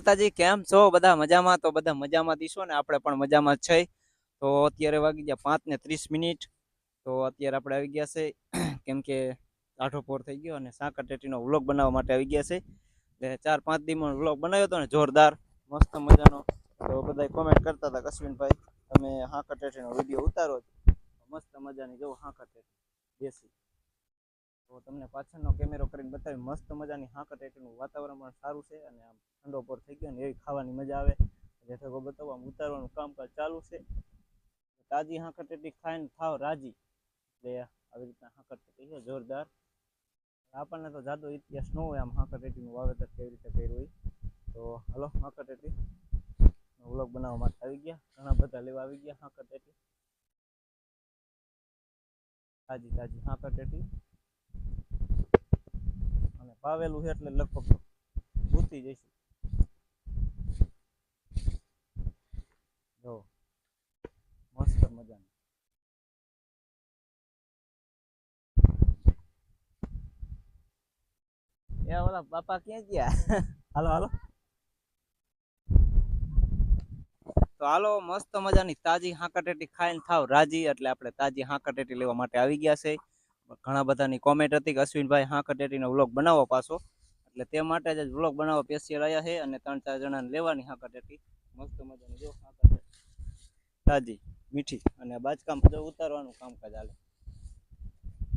માતાજી, કેમ છો? બધા મજામાં? તો બધા મજામાં દીશો ને આપણે પણ મજામાં છે. તો અત્યારે વાગી ગયા પાંચ ને ત્રીસ મિનિટ. તો અત્યારે આપણે આવી ગયા છે, કેમ કે આઠો થઈ ગયો અને સાંકર ટેટીનો વ્લોગ બનાવવા માટે આવી ગયા છે. એટલે ચાર પાંચ દીમાં વ્લોગ બનાવ્યો હતો ને, જોરદાર, મસ્ત મજાનો. તો બધા કોમેન્ટ કરતા હતા કે અશ્વિનભાઈ તમે હાંકર ટેટીનો વીડિયો ઉતારો મસ્ત મજાની જુઓ હાંકર ટેટી દેશી તો તમને પાછળનો કેમેરો કરીને બતાવી, મસ્ત મજાની હાકર ટેટીનું વાતાવરણ પણ સારું છે અને આમ ઠંડો પર થઈ ગયો ને એવી ખાવાની મજા આવે. જેઠકો બતાવો, આમ ઉતારવાનું કામકાજ ચાલુ છે. તાજી હાંક ટેટી ખાઈને થાવ રાજી. એટલે આવી રીતના હાકર ટેટી છે, જોરદાર. આપણને તો જાદો ઇતિહાસ ન હોય આમ હાકર ટેટીનું વાવેતર કેવી રીતે કર્યું હોય. તો હલો હાકર ટેટી વ્લોગ બનાવવા માટે આવી ગયા. ઘણા બધા લેવા આવી ગયા હાકર ટેટી તાજી તાજી હાકર ટેટી પાવેલું છે એટલે લગભગ ભૂતી જઈશું. જો મસ્ત મજાનું. એ ઓલા બાપા ક્યાં ગયા? હાલો હાલો. તો હાલો મસ્ત મજાની તાજી હાંકાટેટી ખાઈને થાવ રાજી એટલે આપણે તાજી હાંકાટેટી લેવા માટે આવી ગયા છે. ઘણા બધાની કોમેન્ટ હતી કે અશ્વિનભાઈ હાંકાટેટીનો વ્લોગ બનાવો પાછો. એટલે તે માટે જ વ્લોગ બનાવવા પેશિયલ આવ્યા છે અને ત્રણ ચાર જણાને લેવાની હાંકાટેટી મસ્ત મજાની જો હાંકાટેટી તાજી, મીઠી અને બાજકામ જો ઉતારવાનું કામકાજ હાલે.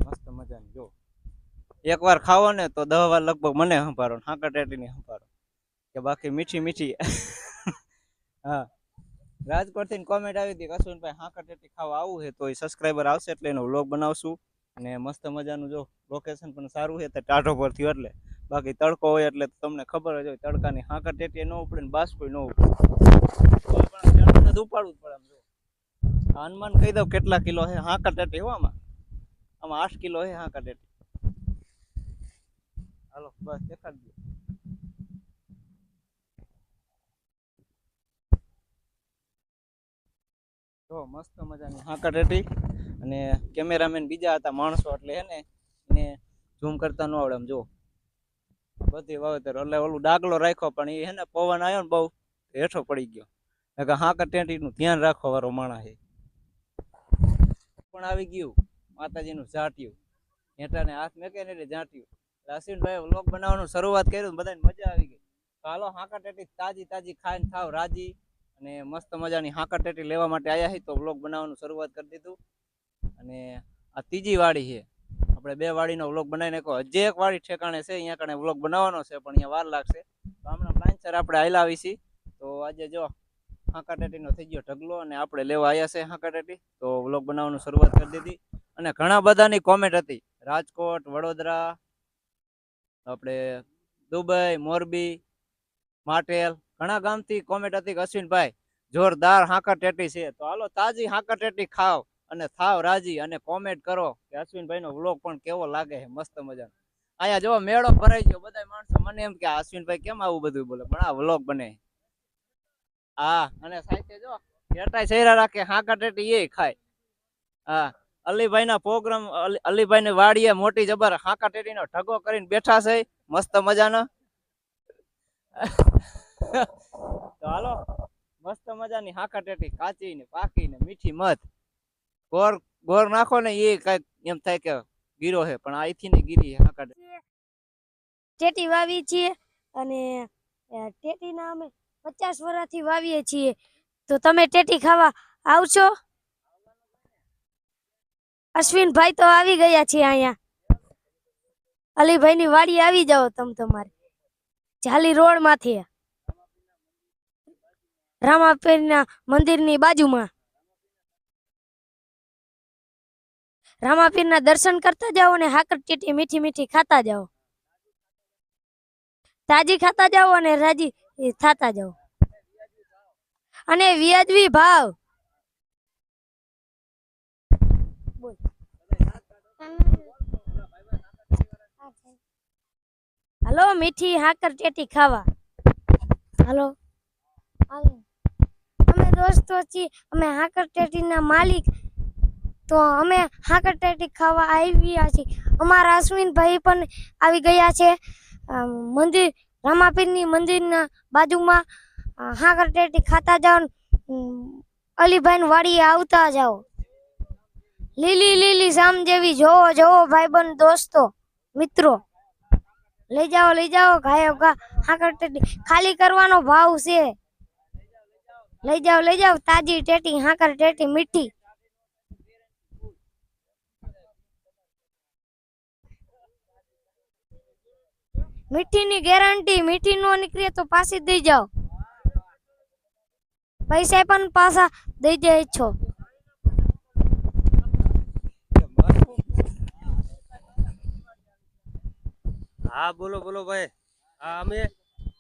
મસ્ત મજાની જો. એકવાર ખાવો ને તો દહ વાર લગભગ મને સંભાળો ને હાંકાટેટીની સંભાળો કે બાકી મીઠી મીઠી. હા. રાજકોટથી કોમેન્ટ આવી હતી કે અશ્વિનભાઈ હાંકાટેટી ખાવા આવું છે તો એ સબસ્ક્રાઈબર આવશે એટલે એનો વ્લોગ બનાવશું. અને મસ્ત મજાનું જો લોકેશન પણ સારું છે ટાઢો પરથી એટલે. બાકી તડકો હોય એટલે તમને ખબર જ હોય, તડકાની હાંકર ટેટીએ ન ઉપડે ને કોઈ ન ઉપડે. ઉપાડવું પડે આમ જો. હનુમાન કહી દઉં કેટલા કિલો છે, હાંકર ટેટી હો આમાં? આઠ કિલો છે હાંકર ટેટી. હાલો, બસ દેખાડી દો જો, મસ્ત મજાની હાંકર ટેટી. અને કેમેરામેન બીજા હતા માણસો એટલે હે ને એને ઝૂમ કરતા ન આવડે આમ જો. બધી વાવેતર. એટલે ઓલું ડાગલો રાખ્યો, પણ એ હે પવન આવ્યો ને બહુ હેઠો પડી ગયો. એટલે હાંકર ટેટીનું ધ્યાન રાખવા વાળો માણસ. છે પણ આવી ગયું. માતાજીનું ઝાંટ્યું. હેઠાને હાથ મેકે ને એટલે ઝાંટ્યું. રાશિનભાઈ વ્લોગ બનાવવાનું શરૂઆત કર્યું બધાને મજા આવી ગઈ. હાલો હાંકર ટેટી તાજી તાજી ખાઈને થાવ રાજી. અને મસ્ત મજાની હાંકર ટેટી લેવા માટે આવ્યા છે તો વ્લોગ બનાવવાનું શરૂઆત કરી દીધું. અને આ ત્રીજી વાડી છે. આપણે બે વાડીનો વ્લોગ બનાવી કહો. હજી એક વાડી ઠેકાણે છે, અહીંયા કણે વ્લોગ બનાવવાનો છે, પણ અહીંયા વાર લાગશે. તો હમણાં લાઈનસર આપણે હલાવી છીએ. તો આજે જો હાંકાટેટીનો થઈ ગયો ઢગલો અને આપણે લેવા આવ્યા છે હાંકાટેટી તો વ્લોગ બનાવવાનું શરૂઆત કરી દીધી. અને ઘણા બધાની કોમેન્ટ હતી. રાજકોટ, વડોદરા આપણે દુબઈ, મોરબી, માટેલ, ઘણા ગામથી કોમેન્ટ હતી કે અશ્વિનભાઈ, જોરદાર હાંકર ટેટી છે. તો હાલો તાજી હાંકર ટેટી ખાવ અને થાવ રાજી અને કોમેન્ટ કરો. કે અશ્વિનભાઈ નો વ્લોગ પણ કેવો લાગે છે, મસ્ત મજાનો. અહીંયા જો મેળો ભરાઈ ગયો. બધા માણસો મને એમ કે અશ્વિનભાઈ કેમ આવું બધું બોલે? પણ આ વ્લોગ બને. હા, અને સાહિત્ય જો પેટાય ચહેરા રાખે, હાંકા ટેટી એ ખાય. હા અલીભાઈ ના પ્રોગ્રામ અલીભાઈ ની વાડીએ મોટી જબર હાંકા ટેટી નો ઢગો કરીને બેઠા છે. મસ્ત મજાનો. તો હાલો, મસ્ત મજાની હાંકા ટેટી કાચી ને પાકી ને મીઠી મધ. ગોર ગોર નાખો ને એ કંઈક એમ થાય કે ગીરો છે પણ અહીંથી ને ગીરી હાંકા ટેટી વાવી છીએ અને ટેટીના અમે પચાસ વર્ષથી વાવીએ છીએ. તો તમે ટેટી ખાવા આવશો? અશ્વિનભાઈ તો આવી ગયા છે અહીંયા. અલીભાઈની વાડી આવી જાઓ તમે તમારે. જાલી રોડમાંથી રામાપીરના મંદિરની બાજુમાં. રામાપીરના દર્શન કરતા જાઓ અને હાકર ચીટી મીઠી મીઠી ખાતા જાઓ. તાજી ખાતા જાઓ અને રાજી થાતા જાઓ. અને વ્યાજબી ભાવ. હલો, મીઠી હાકર ચેટી ખાવા. હાલો. અમે દોસ્તો છીએ. અમે હાકર ટેટીના માલિક તો અમે હાકર ટેટી ખાવા આવ્યા છીએ. અમારા અશ્વિનભાઈ પણ આવી ગયા છે. મંદિર, રામાપીરની મંદિરના બાજુમાં હાકર ટેટી ખાતા જાઓ અલીભાઈની વાડીએ આવતા જાઓ. લીલી લીલી સામ જેવી, જોવો જોવો ભાઈબંધ દોસ્તો, મિત્રો. લઈ જાઓ લઈ જાઓ, ગાયો ગા, હાકર ટેટી ખાલી કરવાનો ભાવ છે. લઈ જાઓ લઈ જાઓ, તાજી ટેટી, હાકર ટેટી મીઠી. મીઠીની ગેરંટી મીઠી નો નીકળે તો પાછી દઈ જાઓ. પૈસા પણ પાછા દઈ જાય છો હા, બોલો બોલો ભાઈ. હા, અમે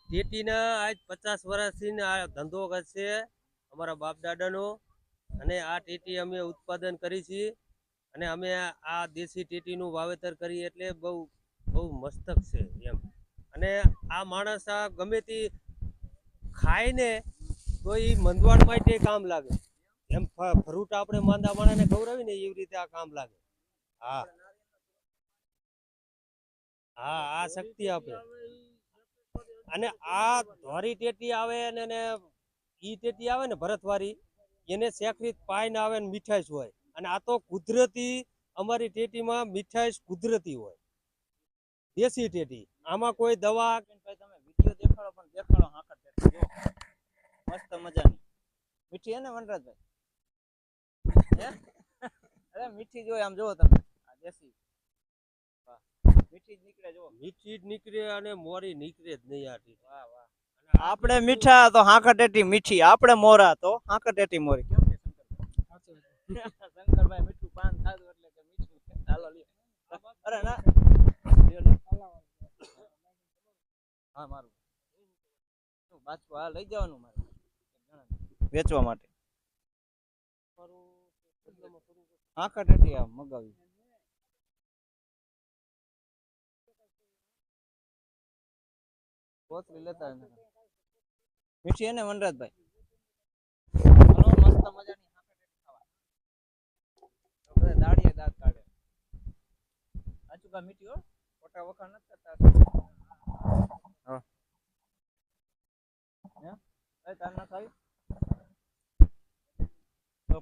ટેટીના આજ પચાસ વર્ષથી આ ધંધો કરશે અમારા બાપ દાદાનો અને આ ટેટી અમે ઉત્પાદન કરી છીએ અને અમે આ દેશી ટેટીનું વાવેતર કરીએ એટલે બહુ બહુ મસ્તક છે એમ. અને આ માણસ આ ગમે તે ખાઈને તો એ મંદવાડ માટે કામ લાગે. એમ ફ્રૂટ આપણે માંદા માણસને ગૌરવી ને એવી રીતે આ કામ લાગે. હા. હા, આ શક્તિ આપે. અને આ ધોરી ટેટી આવે ને એને ઈ ટેટી આવે ને ભરતવારી, એને શેખરી પાઈને આવે ને મીઠાઈશ હોય. અને આ તો કુદરતી અમારી ટેટીમાં મીઠાઈશ કુદરતી હોય. દેશી ટેટી. આમાં કોઈ દવા ભાઈ તમે વીડિયો દેખાડો પણ દેખાડો હાકર ટેટી જો મસ્ત મજાની. મીઠી હે ને વનરાજભાઈ? અરે મીઠી જોઈ આમ જોવો તમે. આ દેશી. મીઠી જ નીકળે જો મીઠી જ નીકળે અને મોરી નીકળે જ નહીં આ ટેટી વાહ વાહ. અને આપણે મીઠા તો હાંકર ટેટી મીઠી આપણે મોરા તો હાંકર ટેટી મોરી. કેમ કે શંકરભાઈ? શંકરભાઈ મીઠું પાન ખાધું એટલે કે મીઠું ચાલો લ્યો. અરે ના. હા મારું. શું હા લઈ જવાનું મારે. વેચવા માટે. હાંકર ટેટી આ મગાવી. કોથળી લેતા મીઠી એને વનરાજભાઈ. મસ્ત મજાની દાઢીએ દાંત કાઢે. કા મીઠી હો? ખોટા વખાણ નથી કરતા. હા. હે? એ તાર ના ખાવી તો